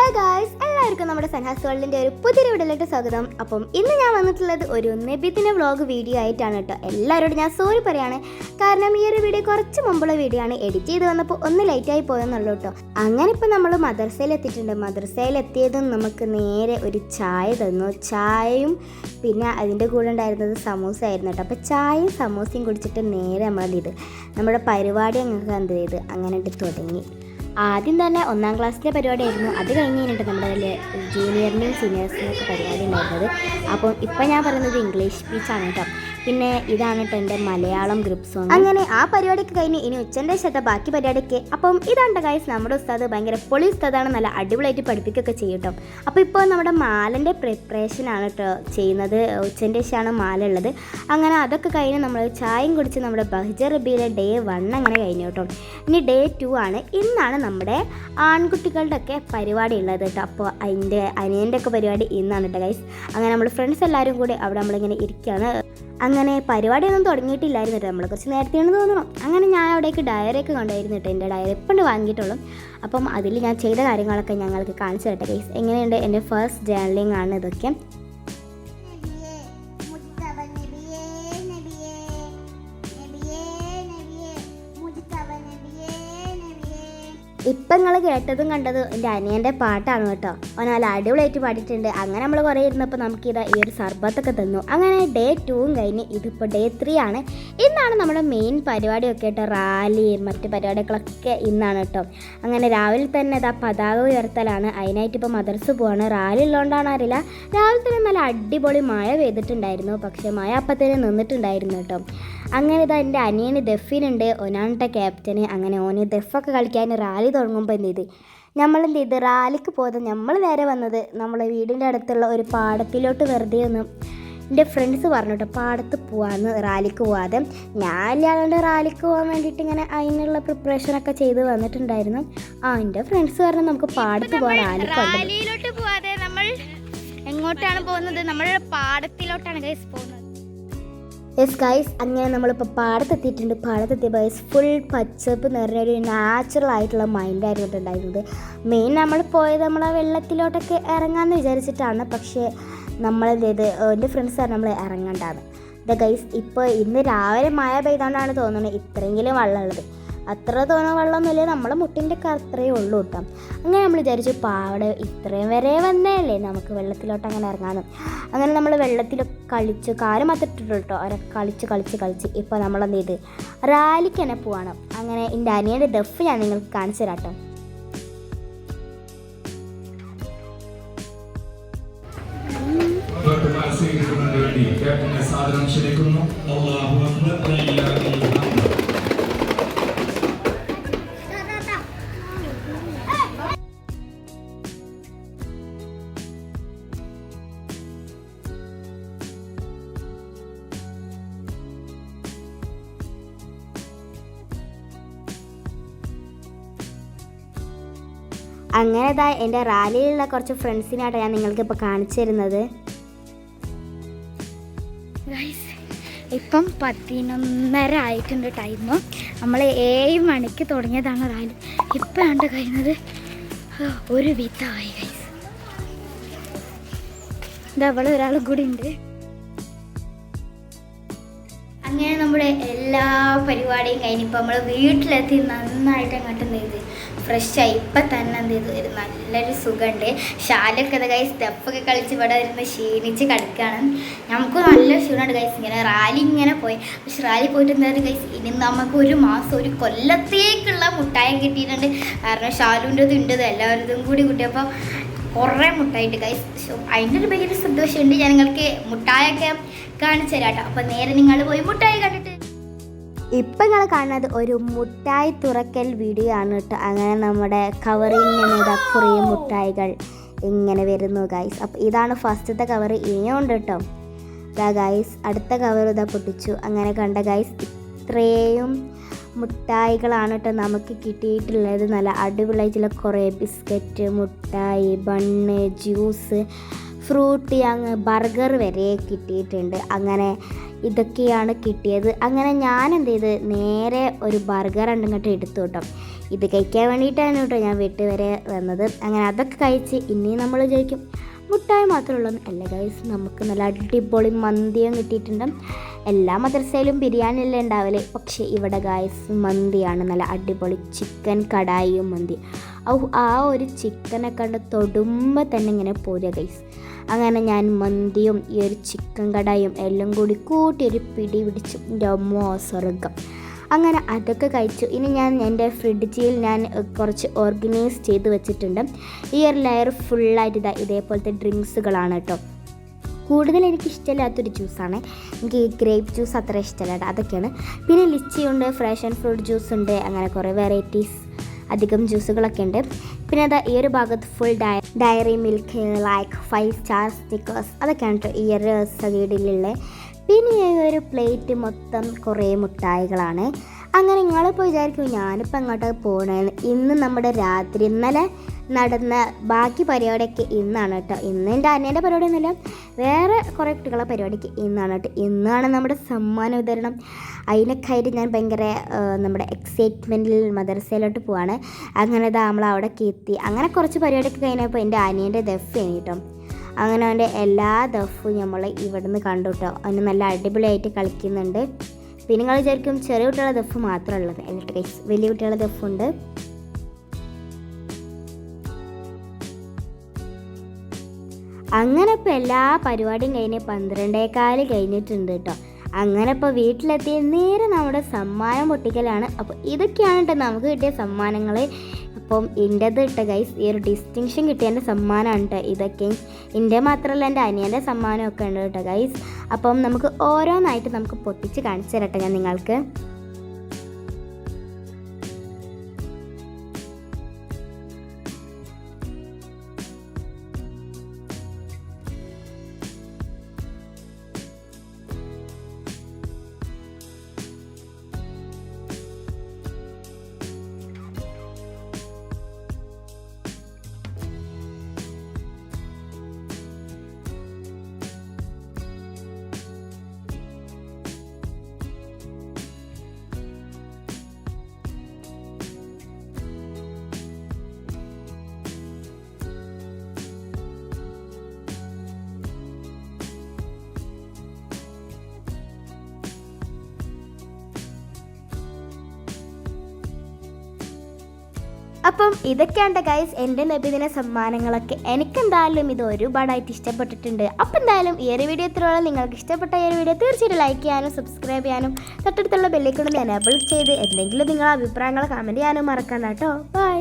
എല്ലാവർക്കും നമ്മുടെ സൻഹാസ് വേൾഡിന്റെ ഒരു പുതിയ വീഡിയോയിലേക്ക് സ്വാഗതം. അപ്പം ഇന്ന് ഞാൻ വന്നിട്ടുള്ളത് ഒരു നബിദിന വ്ളോഗ് വീഡിയോ ആയിട്ടാണ് കേട്ടോ. എല്ലാവരോടും ഞാൻ സോറി പറയുകയാണ് കാരണം ഈ ഒരു വീഡിയോ കുറച്ച് മുമ്പുള്ള വീഡിയോ ആണ് എഡിറ്റ് ചെയ്ത് വന്നപ്പോൾ ഒന്ന് ലേറ്റായി പോയെന്നുള്ളൂ കേട്ടോ. അങ്ങനെ ഇപ്പോൾ നമ്മൾ മദ്രസയിൽ എത്തിയിട്ടുണ്ട്. മദ്രസയിൽ എത്തിയതും നമുക്ക് നേരെ ഒരു ചായ തന്നു. ചായയും പിന്നെ അതിന്റെ കൂടെ ഉണ്ടായിരുന്നത് സമൂസ ആയിരുന്നു കേട്ടോ. അപ്പോൾ ചായയും സമൂസയും കുടിച്ചിട്ട് നേരെ നമ്മൾ ഇത് നമ്മുടെ പരിപാടി അങ്ങനെ എന്ത് ചെയ്ത് അങ്ങനെ തുടങ്ങി. ആദ്യം തന്നെ ഒന്നാം ക്ലാസ്സിലെ പരിപാടിയായിരുന്നു. അത് കഴിഞ്ഞ് കഴിഞ്ഞിട്ട് നമ്മുടെ ജൂനിയറിന്റെയും സീനിയേഴ്സിന്റെയും പരിപാടി ഉണ്ടായിരുന്നത്. അപ്പം ഇപ്പം ഞാൻ പറയുന്നത് ഇംഗ്ലീഷ് സ്പീച്ചാണ് കേട്ടോ. പിന്നെ ഇതാണ് കേട്ടോ എന്റെ മലയാളം ഗ്രൂപ്പ് സോങ് അങ്ങനെ ആ പരിപാടിക്ക് കഴിഞ്ഞ് ഇനി ഉച്ചന്റെ ശേഷം ബാക്കി പരിപാടിക്ക് അപ്പം ഇതാണ് ഗൈസ് നമ്മുടെ ഉസ്താദ് ഭയങ്കര പൊളി ഉസ്താദാണ് നല്ല അടിപൊളിയായിട്ട് പഠിപ്പിക്കുകയൊക്കെ ചെയ്യട്ടോ അപ്പം അപ്പോൾ ഇപ്പോൾ നമ്മുടെ മാലന്റെ പ്രിപ്പറേഷൻ ആണ് കേട്ടോ ചെയ്യുന്നത്. ഉച്ചന്റെ ശേഷമാണ് മാല ഉള്ളത്. അങ്ങനെ അതൊക്കെ കഴിഞ്ഞ് നമ്മൾ ചായയും കുടിച്ച് നമ്മുടെ ബഹ്ജ റബിയിലെ ഡേ വൺ അങ്ങനെ കഴിഞ്ഞു കേട്ടോ ഇനി ഡേ ടു ആണ്. ഇന്നാണ് നമ്മുടെ ആൺകുട്ടികളുടെ ഒക്കെ പരിപാടി ഉള്ളത് കേട്ടോ അപ്പോൾ അതിന്റെ അനിയന്റെ ഒക്കെ പരിപാടി ഇന്നാണ് കേട്ടോ ഗൈസ് അങ്ങനെ നമ്മൾ ഫ്രണ്ട്സ് എല്ലാവരും കൂടി അവിടെ നമ്മളിങ്ങനെ ഇരിക്കുകയാണ് അങ്ങനെ പരിപാടിയൊന്നും തുടങ്ങിയിട്ടില്ലായിരുന്നു കേട്ടോ നമ്മൾ കുറച്ച് നേരത്തെയാണ് തോന്നുന്നു അങ്ങനെ ഞാൻ അവിടേക്ക് ഡയറിയൊക്കെ കൊണ്ടായിരുന്നു കേട്ടോ എന്റെ ഡയറി എപ്പോഴും വാങ്ങിയിട്ടുള്ളൂ. അപ്പം അതിൽ ഞാൻ ചെയ്ത കാര്യങ്ങളൊക്കെ ഞങ്ങൾക്ക് കാണിച്ചു തരട്ടെ ഗൈസ് എങ്ങനെയുണ്ട് എന്റെ ഫസ്റ്റ് ജേർണലിംഗ് ആണ് ഇതൊക്കെ? ഇപ്പം നിങ്ങൾ കേട്ടതും കണ്ടതും എന്റെ അനിയന്റെ പാട്ടാണ് കേട്ടോ. അവൻ നല്ല അടിപൊളിയായിട്ട് പാടിയിട്ടുണ്ട്. അങ്ങനെ നമ്മൾ കുറേ ഇരുന്നപ്പോൾ നമുക്ക് ഇതാ ഈ ഒരു സർബത്തൊക്കെ തന്നു. അങ്ങനെ ഡേ ടൂവും കഴിഞ്ഞ് ഇതിപ്പോൾ ഡേ ത്രീ ആണ്. ഇന്നാണ് നമ്മുടെ മെയിൻ പരിപാടിയൊക്കെ കേട്ടോ. റാലി മറ്റ് പരിപാടികളൊക്കെ ഇന്നാണ് കേട്ടോ. അങ്ങനെ രാവിലെ തന്നെ ഇതാ പതാക ഉയർത്തലാണ്. അതിനായിട്ട് ഇപ്പോൾ മദർസ് പോവാണ്. റാലി ഉള്ളതുകൊണ്ടാണ് അറിയില്ല. രാവിലെ തന്നെ നല്ല അടിപൊളി മഴ പെയ്തിട്ടുണ്ടായിരുന്നു. പക്ഷേ മഴ അപ്പത്തേന് നിന്നിട്ടുണ്ടായിരുന്നു കേട്ടോ. അങ്ങനെ ഇതാ എന്റെ അനിയന് ദഫിനുണ്ട് ഒനാണിട്ട ക്യാപ്റ്റന് അങ്ങനെ ഓന് ദഫൊക്കെ കളിക്കാൻ റാലി തുടങ്ങുമ്പോൾ എന്ത് ചെയ്ത്? നമ്മൾ എന്ത് ചെയ്ത് റാലിക്ക് പോയത് നമ്മൾ നേരെ വന്നത് നമ്മളെ വീടിന്റെ അടുത്തുള്ള ഒരു പാടത്തിലോട്ട് വെറുതെ ഒന്ന് എന്റെ ഫ്രണ്ട്സ് പറഞ്ഞു കേട്ടോ പാടത്ത് പോവാന്ന് റാലിക്ക് പോവാതെ. ഞാൻ ഇല്ലാണ്ട് റാലിക്ക് പോകാൻ വേണ്ടിയിട്ട് ഇങ്ങനെ അതിനുള്ള പ്രിപ്പറേഷനൊക്കെ ചെയ്ത് വന്നിട്ടുണ്ടായിരുന്നു. ആ എന്റെ ഫ്രണ്ട്സ് പറഞ്ഞു നമുക്ക് പാടത്ത് പോകാൻ റാലിക്ക് പോവാതെ നമ്മൾ എങ്ങോട്ടാണ് പോകുന്നത്? നമ്മൾ പാടത്തിലോട്ടാണ് ഗൈസ് പോകുന്നത്. യെസ് ഗൈസ് അങ്ങനെ നമ്മളിപ്പോൾ പാടത്തെത്തിയിട്ടുണ്ട്. പാടത്തെത്തിയപ്പോൾ ഗൈസ് ഫുൾ പച്ചപ്പ് നിറഞ്ഞൊരു നാച്ചുറൽ ആയിട്ടുള്ള മൈൻഡായിരുന്നു ഉണ്ടായിരുന്നത്. മെയിൻ നമ്മൾ പോയത് നമ്മൾ ആ വെള്ളത്തിലോട്ടൊക്കെ ഇറങ്ങാമെന്ന് വിചാരിച്ചിട്ടാണ്. പക്ഷേ നമ്മളെന്ത് ചെയ്ത് എന്റെ ഫ്രണ്ട്സ് ആണ് നമ്മൾ ഇറങ്ങേണ്ടതാണ് ഇത് ഗൈസ് ഇപ്പോൾ ഇന്ന് രാവിലെ മഴ പെയ്തുകൊണ്ടാണ് തോന്നുന്നത്. ഇത്രയെങ്കിലും വെള്ളമുള്ളത് അത്ര തോന്നുന്ന വെള്ളമൊന്നുമില്ല നമ്മളെ മുട്ടിന്റെ അത്രയേ ഉള്ളൂ കേട്ടോ. അങ്ങനെ നമ്മൾ വിചാരിച്ചു പാവടെ ഇത്രയും വരെ വന്നേയല്ലേ നമുക്ക് വെള്ളത്തിലോട്ട് അങ്ങനെ ഇറങ്ങാമെന്ന് അങ്ങനെ നമ്മൾ വെള്ളത്തിലൊക്കെ കളിച്ച് കാൽ മാത്രം കേട്ടോ. അവരെ കളിച്ച് കളിച്ച് കളിച്ച് ഇപ്പോൾ നമ്മളെന്ത് ചെയ്ത്? റാലിക്ക് തന്നെ പോവാണ്. അങ്ങനെ എന്റെ അനിയന്റെ ഡെഫ് ഞാൻ നിങ്ങൾക്ക് കാണിച്ചു തരാം കേട്ടോ. അങ്ങനെ ഇതാ എന്റെ റാലിയിലുള്ള കുറച്ച് ഫ്രണ്ട്സിനായിട്ട് ഞാൻ നിങ്ങൾക്ക് ഇപ്പോൾ കാണിച്ചു തരുന്നത്. ഇപ്പം പതിനൊന്നര ആയിട്ടുണ്ട് ടൈം നമ്മൾ ഏഴ് മണിക്ക് തുടങ്ങിയതാണ് റാലി. ഇപ്പം ആണ് കഴിയുന്നത് ഒരു വിധമായി ഗൈസ് ഇതാ അവിടെ ഒരാൾ കൂടി ഉണ്ട്. അങ്ങനെ നമ്മുടെ എല്ലാ പരിപാടിയും കഴിഞ്ഞിപ്പോൾ നമ്മൾ വീട്ടിലെത്തി നന്നായിട്ട് അങ്ങോട്ട് എന്ത് ചെയ്ത് ഫ്രഷായി ഇപ്പം തന്നെ എന്ത് ചെയ്തു? ഒരു നല്ലൊരു സുഖമുണ്ട് ശാലൊക്കെ അത് സ്റ്റെപ്പൊക്കെ കളിച്ച് ഇവിടെ ഇരുന്ന് ക്ഷീണിച്ച് കിടക്കുകയാണ് നമുക്ക് നല്ല ക്ഷീണമുണ്ട് കൈസ് ഇങ്ങനെ റാലി ഇങ്ങനെ പോയി. പക്ഷെ റാലി പോയിട്ട് എന്തായാലും കൈസ് ഇനി നമുക്ക് ഒരു മാസം ഒരു കൊല്ലത്തേക്കുള്ള മുട്ടായം കിട്ടിയിട്ടുണ്ട്. കാരണം ഷാലുവിന്റെ ഉണ്ടത് എല്ലാവരും കൂടി കിട്ടിയപ്പോൾ കുറേ മുട്ടായിട്ട് കൈസ് അതിന്റെ ഒരു വലിയൊരു സന്തോഷമുണ്ട്. ഞാൻ നിങ്ങൾക്ക് മുട്ടായൊക്കെ കാണിച്ചു തരാം കേട്ടോ അപ്പോൾ നേരെ നിങ്ങൾ പോയി മുട്ടായി കണ്ടിട്ട് ഇപ്പം നിങ്ങൾ കാണുന്നത് ഒരു മുട്ടായി തുറക്കൽ വീഡിയോ ആണ് കേട്ടോ. അങ്ങനെ നമ്മുടെ കവറിൽ നിന്ന് കുറേ മുട്ടായികൾ ഇങ്ങനെ വരുന്നു ഗൈസ് അപ്പോൾ ഇതാണ് ഫസ്റ്റത്തെ കവർ ഇനിയുണ്ട് കേട്ടോ. ഇതാ ഗൈസ് അടുത്ത കവർ ഇതാ പൊട്ടിച്ചു. അങ്ങനെ കണ്ട ഗൈസ് ഇത്രയും മുട്ടായികളാണ് കേട്ടോ നമുക്ക് കിട്ടിയിട്ടുള്ളത്. നല്ല അടിപൊളിയായിട്ടുള്ള കുറേ ബിസ്ക്കറ്റ് മുട്ടായി ബണ്ണ് ജ്യൂസ് ഫ്രൂട്ടി അങ്ങ് ബർഗർ വരെ കിട്ടിയിട്ടുണ്ട്. അങ്ങനെ ഇതൊക്കെയാണ് കിട്ടിയത്. അങ്ങനെ ഞാൻ എന്ത് ചെയ്ത്? നേരെ ഒരു ബർഗർ ഇങ്ങോട്ട് എടുത്തു കേട്ടോ. ഇത് കഴിക്കാൻ വേണ്ടിയിട്ടാണ് കേട്ടോ ഞാൻ വീട്ടിൽ വരെ വന്നത്. അങ്ങനെ അതൊക്കെ കഴിച്ച് ഇനിയും നമ്മൾ ചോദിക്കും മുട്ടായി മാത്രമേ ഉള്ളൂ അല്ല ഗൈസ് നമുക്ക് നല്ല അടിപൊളി മന്തിയും കിട്ടിയിട്ടുണ്ട്. എല്ലാ മദ്രസയിലും ബിരിയാണി അല്ലേ ഉണ്ടാവൽ? പക്ഷേ ഇവിടെ ഗൈസ് മന്തിയാണ് നല്ല അടിപൊളി ചിക്കൻ കടായിയും മന്തി. ആ ഒരു ചിക്കനെ കണ്ട് തൊടുമ്പോൾ തന്നെ ഇങ്ങനെ പോരുക ഗൈസ് അങ്ങനെ ഞാൻ മന്തിയും ഈ ഒരു ചിക്കൻ കടായും എല്ലാം കൂടി കൂട്ടി ഒരു പിടി പിടിച്ചു എന്റെ അമ്മോ സ്വർഗം അങ്ങനെ അതൊക്കെ കഴിച്ചു. ഇനി ഞാൻ എന്റെ ഫ്രിഡ്ജിൽ ഞാൻ കുറച്ച് ഓർഗനൈസ് ചെയ്ത് വെച്ചിട്ടുണ്ട്. ഈ ഒരു ലെയർ ഫുള്ളായിട്ട് ഇതാ ഇതേപോലത്തെ ഡ്രിങ്ക്സുകളാണ് കേട്ടോ. കൂടുതൽ എനിക്ക് ഇഷ്ടമില്ലാത്തൊരു ജ്യൂസാണ് എനിക്ക് ഈ ഗ്രേപ്പ് ജ്യൂസ് അത്ര ഇഷ്ടമല്ല അതൊക്കെയാണ്. പിന്നെ ലിച്ചിയുണ്ട് ഫ്രഷ് ആൻഡ് ഫ്രൂട്ട് ജ്യൂസ് ഉണ്ട് അങ്ങനെ കുറേ വെറൈറ്റീസ് അധികം ജ്യൂസുകളൊക്കെ ഉണ്ട്. പിന്നെ അതാ ഈ ഒരു ഭാഗത്ത് full ഡയ Dairy Milk like Five Star stickers അതൊക്കെയാണ് ഈ ഒരു സൈഡിലുള്ള. പിന്നെ ഈ ഒരു പ്ലേറ്റ് മൊത്തം കുറേ മുട്ടായികളാണ്. അങ്ങനെ നിങ്ങളിപ്പോൾ വിചാരിക്കും ഞാനിപ്പോൾ എങ്ങോട്ടാണ് പോകണമെന്ന് ഇന്ന് നമ്മുടെ രാത്രി ഇന്നലെ നടന്ന ബാക്കി പരിപാടിയൊക്കെ ഇന്നാണ് കേട്ടോ. ഇന്ന് എന്റെ അന്നേന്റെ പരിപാടി ഒന്നുമില്ല വേറെ കുറേ കുട്ടികളെ പരിപാടിക്ക് ഇന്നാണ് കേട്ടോ. ഇന്നാണ് നമ്മുടെ സമ്മാന വിതരണം. അതിനൊക്കെ ആയിട്ട് ഞാൻ ഭയങ്കര നമ്മുടെ എക്സൈറ്റ്മെന്റിൽ മദർസയിലോട്ട് പോവാണ്. അങ്ങനെ ഇതാ നമ്മൾ അവിടെ എത്തി. അങ്ങനെ കുറച്ച് പരിപാടിയൊക്കെ കഴിഞ്ഞപ്പോൾ എന്റെ അനിയന്റെ ദഫ് കേട്ടോ അങ്ങനെ അവന്റെ എല്ലാ ദഫും നമ്മൾ ഇവിടുന്ന് കണ്ടു കേട്ടോ. അവന് നല്ല അടിപൊളിയായിട്ട് കളിക്കുന്നുണ്ട്. പിന്നെ നിങ്ങൾ വിചാരിക്കും ചെറിയ കുട്ടികളുടെ ദഫ് മാത്രമുള്ളത് എന്നിട്ട് ഗൈസ് വലിയ കുട്ടികളുടെ ദഫുണ്ട് അങ്ങനെ ഇപ്പോൾ എല്ലാ പരിപാടിയും കഴിഞ്ഞ് പന്ത്രണ്ടേക്കാൽ കഴിഞ്ഞിട്ടുണ്ട് കേട്ടോ. അങ്ങനെ ഇപ്പോൾ വീട്ടിലെത്തിയ നേരെ നമ്മുടെ സമ്മാനം പൊട്ടിക്കലാണ്. അപ്പോൾ ഇതൊക്കെയാണ് കേട്ടോ നമുക്ക് കിട്ടിയ സമ്മാനങ്ങൾ അപ്പം എന്റെത് ഇട്ട ഗൈസ് ഈ ഒരു ഡിസ്റ്റിങ്ഷൻ കിട്ടിയ എന്റെ സമ്മാനമാണ് കേട്ടോ ഇതൊക്കെ. എന്റെ മാത്രമല്ല എന്റെ അനിയന്റെ സമ്മാനമൊക്കെ ഉണ്ട് കേട്ടോ ഗൈസ് അപ്പം നമുക്ക് ഓരോന്നായിട്ട് നമുക്ക് പൊട്ടിച്ച് കാണിച്ചു തരട്ടെ ഞാൻ നിങ്ങൾക്ക്. അപ്പം ഇതൊക്കെയാണ് ഗൈസ് എന്റെ നബിദിന സമ്മാനങ്ങളൊക്കെ. എനിക്കെന്തായാലും ഇത് ഒരുപാടായിട്ട് ഇഷ്ടപ്പെട്ടിട്ടുണ്ട്. അപ്പം എന്തായാലും ഈ ഒരു വീഡിയോ ഇത്രയോളം നിങ്ങൾക്ക് ഇഷ്ടപ്പെട്ട ഈ ഒരു വീഡിയോ തീർച്ചയായിട്ടും ലൈക്ക് ചെയ്യാനും സബ്സ്ക്രൈബ് ചെയ്യാനും തൊട്ടടുത്തുള്ള ബെല്ലിക്കൊണ്ട് എനേബിൾ ചെയ്ത് എന്തെങ്കിലും നിങ്ങളുടെ അഭിപ്രായങ്ങൾ കമന്റ് ചെയ്യാനും മറക്കണ്ട കേട്ടോ. ബൈ